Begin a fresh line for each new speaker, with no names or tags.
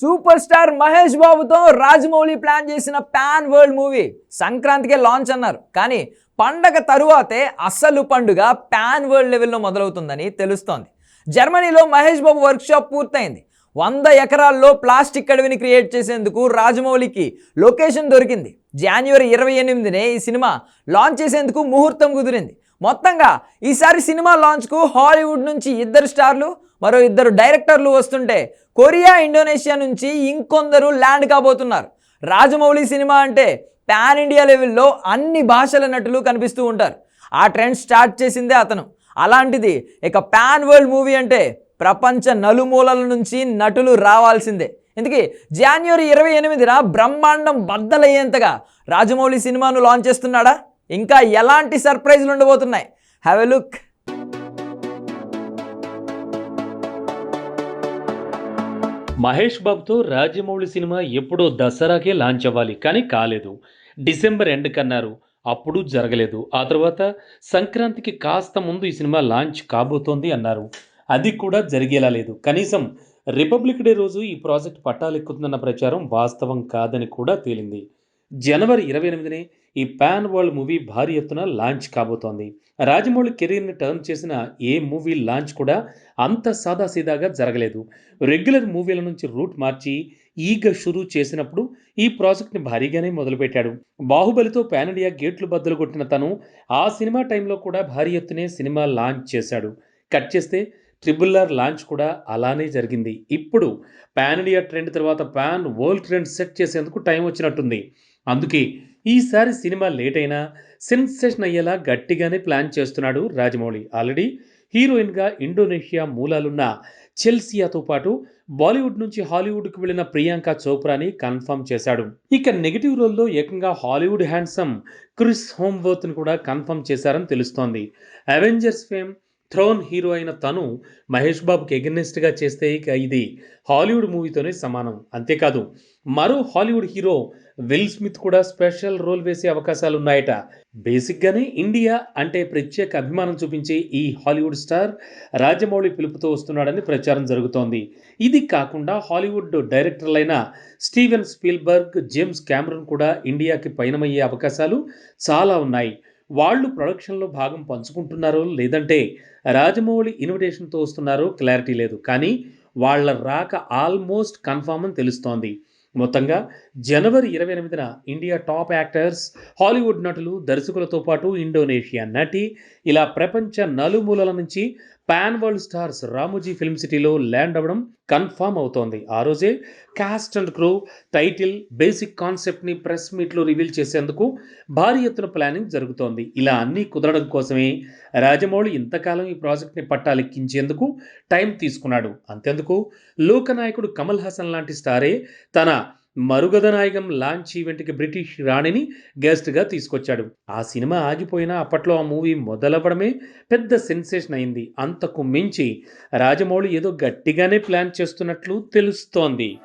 Super star Mahesh బాబుతో Rajamouli plan చేసిన pan world movie సంక్రాంతికే లాంచ్ అన్నారు. కానీ పండగ తరువాతే అసలు పండుగ పాన్ వరల్డ్ లెవెల్లో మొదలవుతుందని తెలుస్తోంది. జర్మనీలో మహేష్ బాబు వర్క్షాప్ పూర్తయింది. వంద ఎకరాల్లో ప్లాస్టిక్ అడవిని క్రియేట్ చేసేందుకు రాజమౌళికి లొకేషన్ దొరికింది. జనవరి ఇరవై ఎనిమిదినే ఈ సినిమా లాంచ్ చేసేందుకు ముహూర్తం కుదిరింది. మొత్తంగా ఈసారి సినిమా లాంచ్కు హాలీవుడ్ నుంచి ఇద్దరు స్టార్లు మరో ఇద్దరు డైరెక్టర్లు వస్తుంటే కొరియా ఇండోనేషియా నుంచి ఇంకొందరు ల్యాండ్ కాబోతున్నారు. రాజమౌళి సినిమా అంటే పాన్ ఇండియా లెవెల్లో అన్ని భాషల నటులు కనిపిస్తూ ఉంటారు. ఆ ట్రెండ్ స్టార్ట్ చేసిందే అతను. అలాంటిది ఇక పాన్ వరల్డ్ మూవీ అంటే ప్రపంచ నలుమూలల నుంచి నటులు రావాల్సిందే. ఇందుకే జనవరి ఇరవై ఎనిమిదిన బ్రహ్మాండం బద్దలయ్యేంతగా రాజమౌళి సినిమాను లాంచ్ చేస్తున్నాడా? ఇంకా ఎలాంటి సర్ప్రైజ్లు ఉండబోతున్నాయి? హ్యావ్ ఎ లుక్
మహేష్ బాబుతో రాజమౌళి సినిమా ఎప్పుడో దసరాకే లాంచ్ అవ్వాలి కానీ కాలేదు. డిసెంబర్ ఎండ్ కన్నారు. అప్పుడు జరగలేదు. ఆ తర్వాత సంక్రాంతికి కాస్త ముందు ఈ సినిమా లాంచ్ కాబోతోంది అన్నారు. అది కూడా జరిగేలా లేదు. కనీసం రిపబ్లిక్ డే రోజు ఈ ప్రాజెక్ట్ పట్టాలెక్కుతుందన్న ప్రచారం వాస్తవం కాదని కూడా తేలింది. జనవరి ఇరవై ఎనిమిదినే ఈ పాన్ వరల్డ్ మూవీ భారీ ఎత్తున లాంచ్ కాబోతోంది. రాజమౌళి కెరీర్ని టర్న్ చేసిన ఏ మూవీ లాంచ్ కూడా అంత సాదాసీదాగా జరగలేదు. రెగ్యులర్ మూవీల నుంచి రూట్ మార్చి ఈగ షురూ చేసినప్పుడు ఈ ప్రాజెక్ట్ని భారీగానే మొదలుపెట్టాడు. బాహుబలితో పాన్ ఇండియా గేట్లు బద్దలు కొట్టిన తను ఆ సినిమా టైంలో కూడా భారీ ఎత్తునే సినిమా లాంచ్ చేశాడు. కట్ చేస్తే ట్రిబుల్ ఆర్ లాంచ్ కూడా అలానే జరిగింది. ఇప్పుడు పాన్ ఇండియా ట్రెండ్ తర్వాత పాన్ వరల్డ్ ట్రెండ్ సెట్ చేసేందుకు టైం వచ్చినట్టుంది. అందుకే ఈసారి సినిమా లేట్ అయినా సెన్సేషన్ అయ్యేలా గట్టిగానే ప్లాన్ చేస్తున్నాడు రాజమౌళి. ఆల్రెడీ హీరోయిన్గా ఇండోనేషియా మూలాలున్న చెల్సియాతో పాటు బాలీవుడ్ నుంచి హాలీవుడ్కి వెళ్ళిన ప్రియాంక చోప్రాని కన్ఫర్మ్ చేశాడు. ఇక నెగిటివ్ రోల్లో ఏకంగా హాలీవుడ్ హ్యాండ్సమ్ క్రిస్ హోమ్వర్త్ని కూడా కన్ఫర్మ్ చేశారని తెలుస్తోంది. అవెంజర్స్ ఫేమ్ థ్రోన్ హీరో అయిన తను మహేష్ బాబుకి ఎగనెస్ట్గా చేస్తే ఇక ఇది హాలీవుడ్ మూవీతోనే సమానం. అంతేకాదు మరో హాలీవుడ్ హీరో విల్ స్మిత్ కూడా స్పెషల్ రోల్ వేసే అవకాశాలు ఉన్నాయట బేసిక్గానే ఇండియా అంటే ప్రత్యేక అభిమానం చూపించే ఈ హాలీవుడ్ స్టార్ రాజమౌళి పిలుపుతో వస్తున్నాడని ప్రచారం జరుగుతోంది. ఇది కాకుండా హాలీవుడ్ డైరెక్టర్లైన స్టీవెన్ స్పీల్బర్గ్ జేమ్స్ క్యామరన్ కూడా ఇండియాకి పయనమయ్యే అవకాశాలు చాలా ఉన్నాయి. వాళ్ళు ప్రొడక్షన్లో భాగం పంచుకుంటున్నారో లేదంటే రాజమౌళి ఇన్విటేషన్తో వస్తున్నారో క్లారిటీ లేదు. కానీ వాళ్ళ రాక ఆల్మోస్ట్ కన్ఫామ్ అని తెలుస్తోంది. మొత్తంగా జనవరి ఇరవై ఎనిమిదిన ఇండియా టాప్ యాక్టర్స్ హాలీవుడ్ నటులు దర్శకులతో పాటు ఇండోనేషియా నటి ఇలా ప్రపంచ నలుమూలల నుంచి pan world stars Ramoji film సిటీలో ల్యాండ్ అవ్వడం కన్ఫామ్ అవుతోంది. ఆ రోజే cast and crew title basic కాన్సెప్ట్ని ప్రెస్ మీట్లో రివీల్ చేసేందుకు భారీ ఎత్తున ప్లానింగ్ జరుగుతోంది. ఇలా అన్నీ కుదరడం కోసమే రాజమౌళి ఇంతకాలం ఈ ప్రాజెక్ట్ని పట్టాలెక్కించేందుకు టైం తీసుకున్నాడు. అంతేందుకు? లోకనాయకుడు కమల్ హాసన్ లాంటి స్టారే తన మరుగద నాయకం లాంచ్ ఈవెంట్కి బ్రిటిష్ రాణిని గెస్ట్గా తీసుకొచ్చాడు. ఆ సినిమా ఆగిపోయినా అప్పట్లో ఆ మూవీ మొదలవ్వడమే పెద్ద సెన్సేషన్ అయింది. అంతకు మించి రాజమౌళి ఏదో గట్టిగానే ప్లాన్ చేస్తున్నట్లు తెలుస్తోంది.